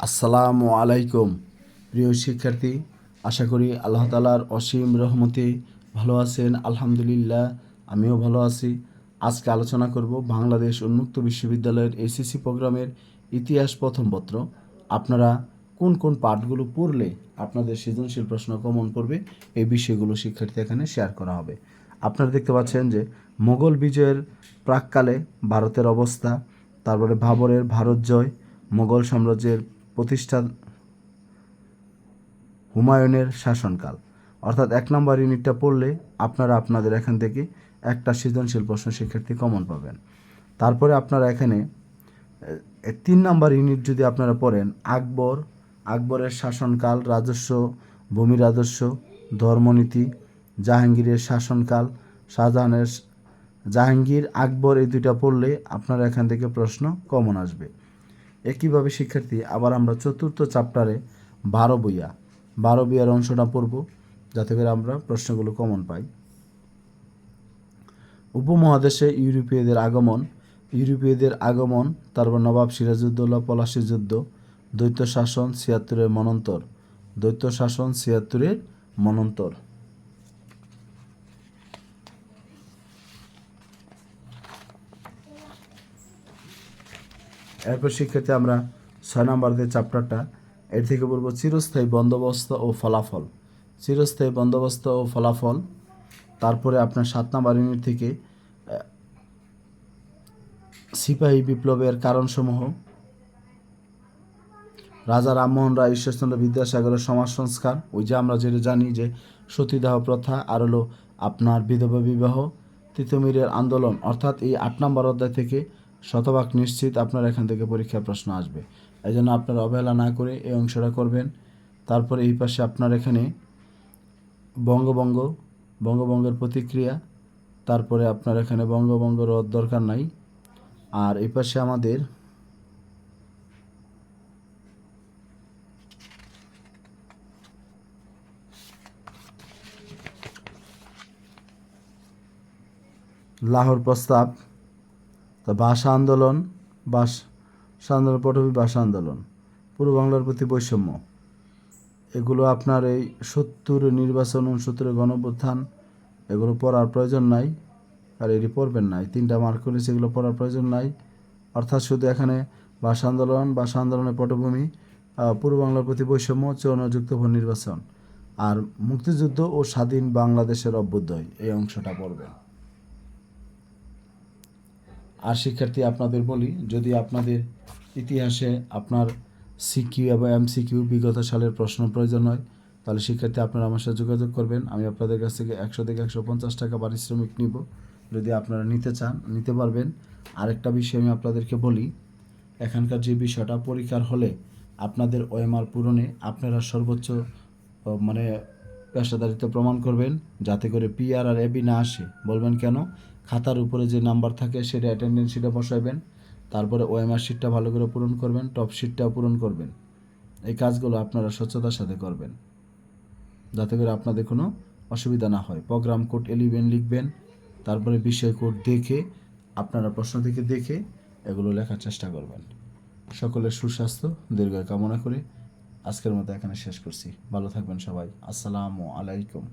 আসসালামু আলাইকুম। প্রিয় শিক্ষার্থী, আশা করি আল্লাহ তালার অসীম রহমতে ভালো আছেন। আলহামদুলিল্লাহ, আমিও ভালো আছি। আজকে আলোচনা করব বাংলাদেশ উন্মুক্ত বিশ্ববিদ্যালয়ের এসএসসি প্রোগ্রামের ইতিহাস প্রথম পত্র। আপনারা কোন কোন পাঠগুলো পড়লে আপনাদের সৃজনশীল প্রশ্ন কমন পড়বে, এই বিষয়গুলো শিক্ষার্থী এখানে শেয়ার করা হবে। আপনারা দেখতে পাচ্ছেন যে মোগল বিজয়ের প্রাককালে ভারতের অবস্থা, তারপরে ভাবরের ভারত জয়, মোগল সাম্রাজ্যের প্রতিষ্ঠা হুমায়ুনের শাসনকাল। অর্থাৎ এক নম্বর ইউনিটটা পড়লে আপনারা আপনাদের এখান থেকে একটা সৃজনশীল প্রশ্ন শিক্ষার্থী কমন পাবেন। তারপরে আপনারা এখানে তিন নম্বর ইউনিট যদি আপনারা পড়েন, আকবর, আকবরের শাসনকাল, রাজস্ব, ভূমি রাজস্ব, ধর্মনীতি, জাহাঙ্গীরের শাসনকাল, শাহজাহানের, জাহাঙ্গীর, আকবর এই দুইটা পড়লে আপনারা এখান থেকে প্রশ্ন কমন আসবে। একইভাবে, শিক্ষার্থী, আবার আমরা চতুর্থ চ্যাপ্টারে বারো বইয়া, বারো বইয়ার অংশটা পড়ব, যাতে করে আমরা প্রশ্নগুলো কমন পাই। উপমহাদেশে ইউরোপীয়দের আগমন ইউরোপীয়দের আগমন, তারপর নবাব সিরাজউদ্দৌলা, পলাশী যুদ্ধ, দ্বৈত শাসন ছিয়াত্তরের মনন্তর, দ্বৈত শাসন ছিয়াত্তরের মনন্তর। এরপর শিক্ষার্থী, আমরা ছয় নম্বর যে চ্যাপ্টারটা এর থেকে বলব চিরস্থায়ী বন্দোবস্ত ও ফলাফল। চিরস্থায়ী বন্দোবস্ত ও ফলাফল। তারপরে আপনার সাত নম্বর ইউনিট থেকে সিপাহী বিপ্লবের কারণসমূহ। রাজা রামমোহন রায় ঈশ্বরচন্দ্র বিদ্যাসাগরের সমাজ সংস্কার। ওই যে আমরা যেটা জানি যে, সতীদাহ প্রথা আর হলো আপনার বিধবা বিবাহ তিতুমিরের আন্দোলন। অর্থাৎ এই আট নম্বর অধ্যায় থেকে শতভাগ নিশ্চিত আপনার এখান থেকে পরীক্ষার প্রশ্ন আসবে। এই জন্য আপনারা অবহেলা না করে এই অংশটা করবেন। তারপরে এই পাশে আপনার এখানে বঙ্গবঙ্গ বঙ্গবঙ্গের প্রতিক্রিয়া, তারপরে আপনার এখানে বঙ্গবঙ্গ রদ দরকার নাই। আর এই পাশে আমাদের লাহোর প্রস্তাব। তা ভাষা আন্দোলন ভাষা আন্দোলন পটভি ভাষা আন্দোলন, পূর্ব বাংলার প্রতি বৈষম্য, এগুলো আপনার এই সত্তর নির্বাচন উনসত্তরের গণপ্রধান এগুলো পড়ার প্রয়োজন নাই, আর এটি পড়বেন নাই তিনটা মার্ক করে সেগুলো পড়ার প্রয়োজন নাই। অর্থাৎ শুধু এখানে ভাষা আন্দোলন ভাষা আন্দোলনের পটভূমি পূর্ব বাংলার প্রতি বৈষম্য চৌনযুক্ত ভোট নির্বাচন, আর মুক্তিযুদ্ধ ও স্বাধীন বাংলাদেশের অভ্যুদয়, এই অংশটা পড়বেন। শিক্ষার্থী আপনাদের বলি, যদি আপনাদের ইতিহাসে আপনার সিকিউ এবং এম সিকিউ বিগত সালের প্রশ্ন প্রয়োজন হয়, তাহলে শিক্ষার্থী আপনারা আমার সাথে যোগাযোগ করবেন। আমি আপনাদের কাছ থেকে একশো থেকে একশো পঞ্চাশ টাকা পারিশ্রমিক নিব। যদি আপনারা নিতে চান, নিতে পারবেন। আরেকটা বিষয় আমি আপনাদেরকে বলি, এখানকার যে বিষয়টা, পরীক্ষার হলে আপনাদের ওএমআর পূরণে আপনারা সর্বোচ্চ মানে পেশাদারিত্ব প্রমাণ করবেন, যাতে করে পিআর আর এবি না আসে। বলবেন কেন? খাতার উপরে যে নাম্বার থাকে, সেটা অ্যাটেন্ডেন্স শিটে বসাইবেন। তারপরে ওএমআর শিটটা ভালো করে পূরণ করবেন টপ শিটটাও পূরণ করবেন। এই কাজগুলো আপনারা স্বচ্ছতার সাথে করবেন। যাতে করে আপনাদের কোনো অসুবিধা না হয়। প্রোগ্রাম কোড এলিভেন লিখবেন, তারপরে বিষয় কোড দেখে, আপনারা প্রশ্ন থেকে দেখে, এগুলো লেখার চেষ্টা করবেন। সকলের সুস্বাস্থ্য, দীর্ঘায়ু কামনা করে আজকের মতো এখানে শেষ করছি। ভালো থাকবেন সবাই। আসসালামু আলাইকুম।